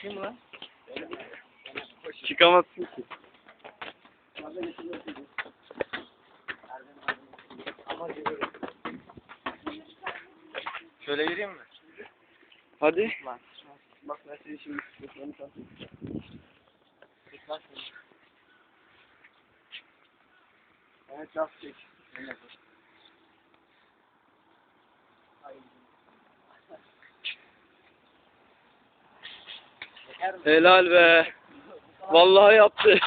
Kim lan? Çıkamazsın ki. Şöyle yürüyeyim mi? Hadi. Lan. Bak ben seni şimdi tutmanı. Evet laf çek. Yeter Helal be. Vallahi yaptı.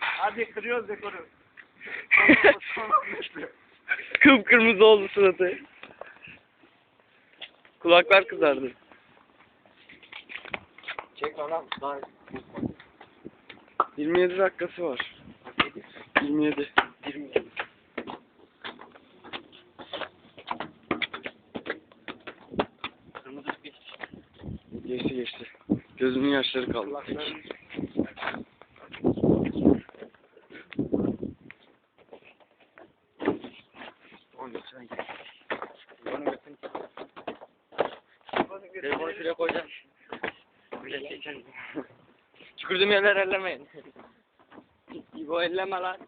Hadi kırıyoruz dekoru. Kıpkırmızı oldu suratı. Kulaklar kızardı. Çek lan. Daha 27 dakikası var. 27. 20. Kırmızı ışık geçti. Geçti geçti. Gözümün yaşları kaldı. Telefonu şuraya koyacağım. Çükürdüğüm yerler ellemeyin. İbo elleme lan.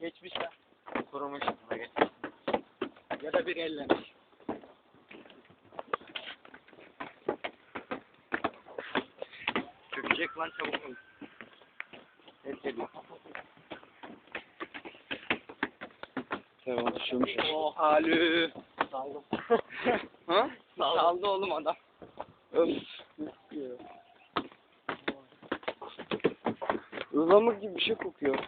Geçmiş lan. Kurumuş. Ya da bir ellemiş. Çökecek lan çabuk ol. Evet geliyor. Tamam düşüyormuş. Oh halü. Saldım. Ha? Saldı oğlum adam. Öf. Ilamık gibi bir şey kokuyor.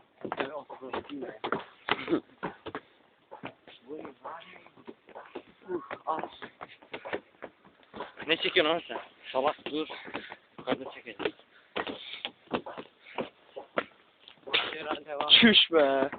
Ne çekiyorsun oğlum sen? Salak dur. Yukarıda çekeceğim. Chushma.